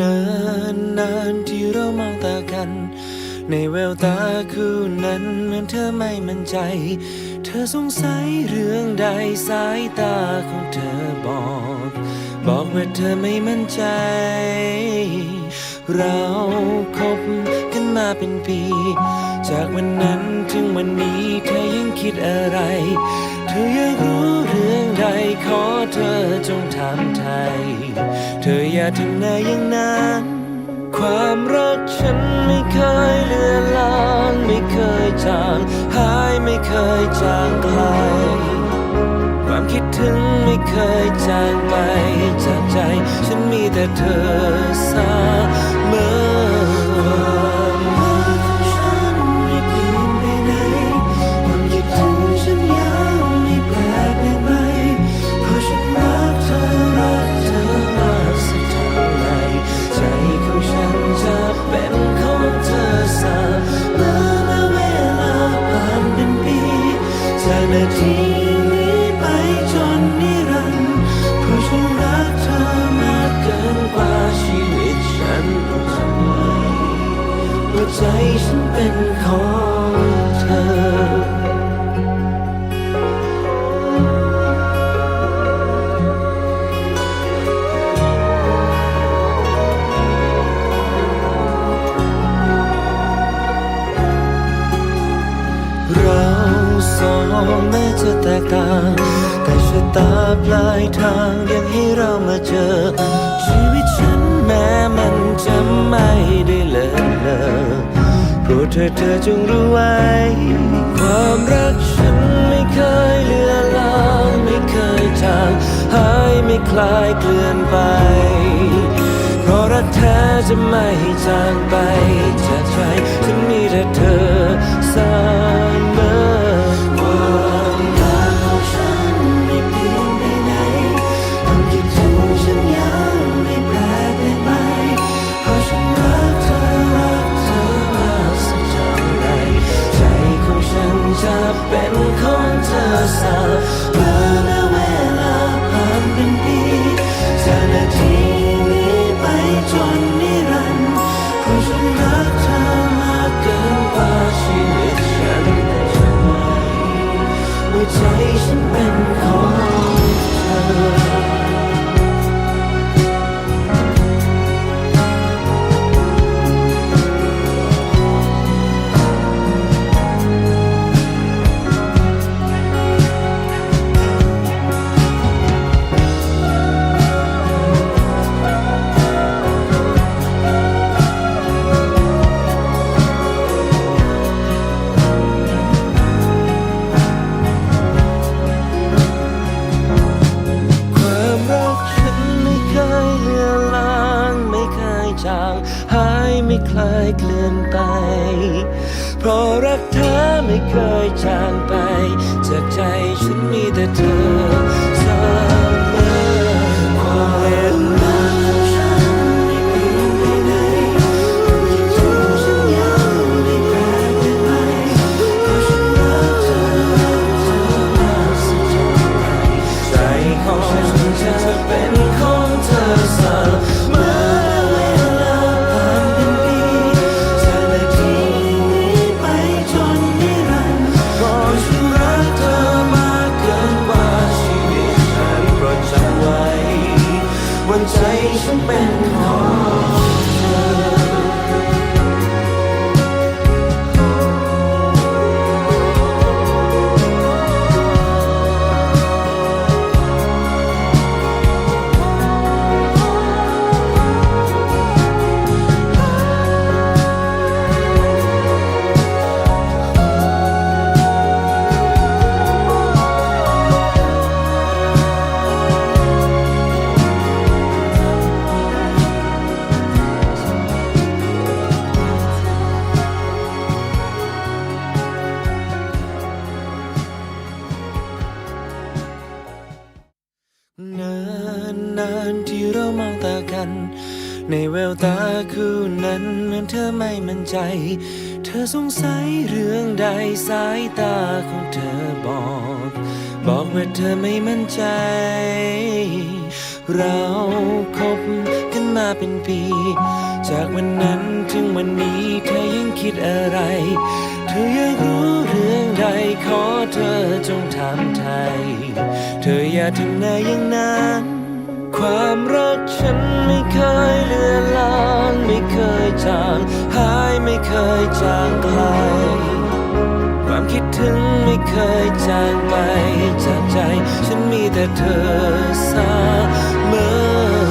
นานนานที่เรามองตากัน ในแววตาคู่นั้นเหมือนเธอไม่มั่นใจ เธอสงสัยเรื่องใดสายตาของเธอบอก บอกว่าเธอไม่มั่นใจ เราคบกันมาเป็นปี จากวันนั้นถึงวันนี้เธอยังคิดอะไร ธออยากรู้เรื่องใดขอเธอจงถามไทย เธออย่าทำหน้าอย่างนั้น ความรักฉันไม่เคยเลือนลางไม่เคยจางหายไม่เคยจางไกล ความคิดถึงไม่เคยจางไปจากใจ ฉันมีแต่เธอเสมอ องแม้จะแตกต่าง แต่ชะตาปลายทางยังให้เรามาเจอ ชีวิตฉันแม้มันจะไม่ได้เลิศเลอโปรดเธอเธอจงรู้ไว้ ความรักฉันไม่เคยเลือนลางไม่เคยจางหายไม่คลายเกลื่อนไปเพราะรักแท้จะไม่จางไปจากใจฉันมีแต่เธอเสมอควา เไม่คลายเคลื่อนไป เพราะรักเธอไม่เคยจางไป จากใจฉันมีแต่เธอ ตาคู่นั้นเหมือนเธอไม่มั่นใจ เธอสงสัยเรื่องใดสายตาของเธอบอก บอกว่าเธอไม่มั่นใจ เราคบกันมาเป็นปี จากวันนั้นถึงวันนี้เธอยังคิดอะไร เธอยังรู้เรื่องใดขอเธอจงถามไทย เธออย่าทำหน้ย่งนั้น ความรักฉันไม่เคยเลือนลางไม่เคยจางหายไม่เคยจางไกล ความคิดถึงไม่เคยจางไปจากใจ ฉันมีแต่เธอเสมอ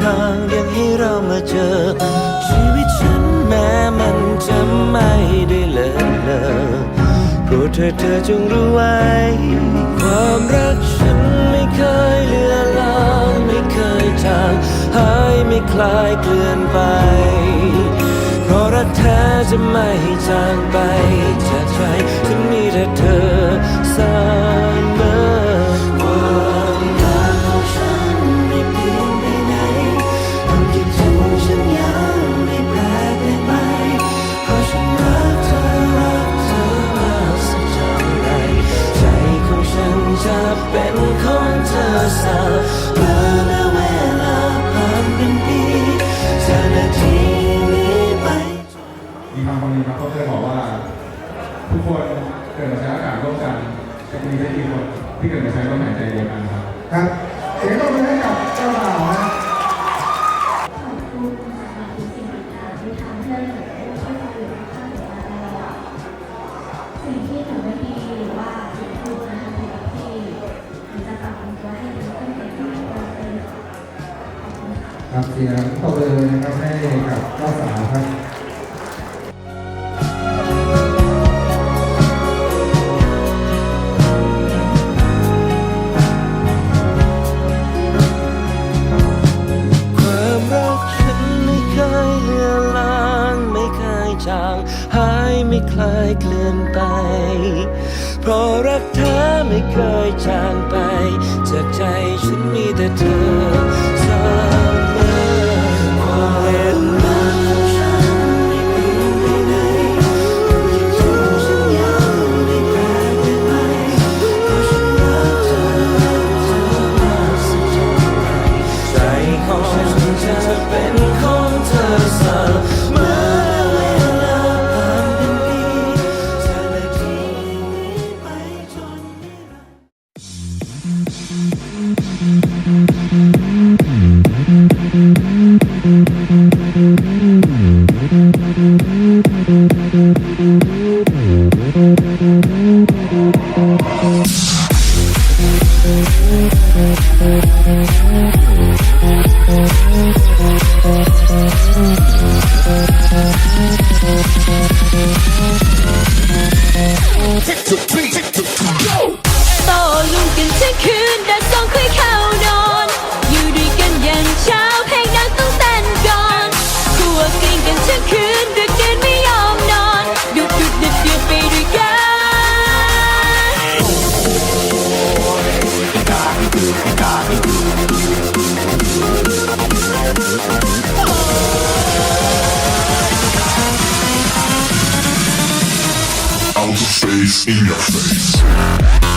ทางยังให้เรามาเจอ ชีวิตฉันแม้มันจะไม่ได้เลิศเลอโปรดเธอเธอจงรู้ไว้ ความรักฉันไม่เคยเลือนลางไม่เคยจางหายไม่คลายเกลื่อนไปเพราะรักแท้จะไม่จางไปจะกใจฉันมีแต่เธอสา พี่เกิดมาใช้ลมหายใจเดียวกันครับ ครับเสียงปรบมือให้กับเจ้าบ่าวนะขอบคุณสำหรับทุสิ่งต่างๆที่ำใพื่ยอื่ข้างหนูมาตลอดสิ่งที่หนูไม่ดีหรือว่าสิ่งที่หนูทำผิดที่จะปรับปรุงตัวให้ดขึ้นไปด้วยตัวเองขคุณค่รเสียงบ to be face in your face.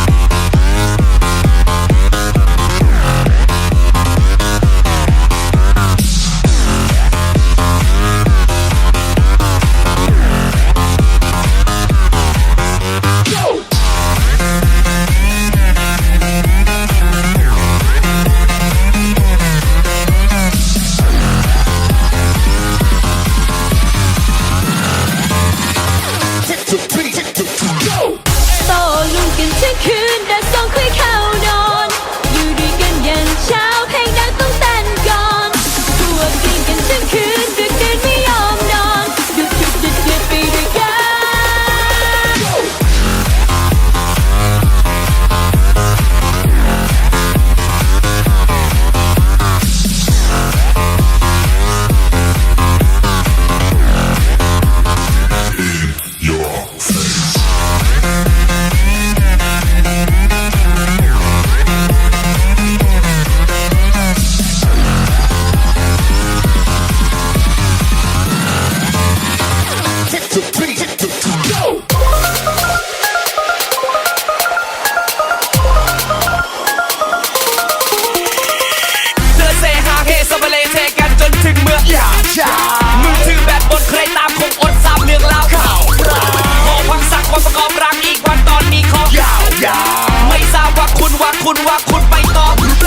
คุณไป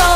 ต่อ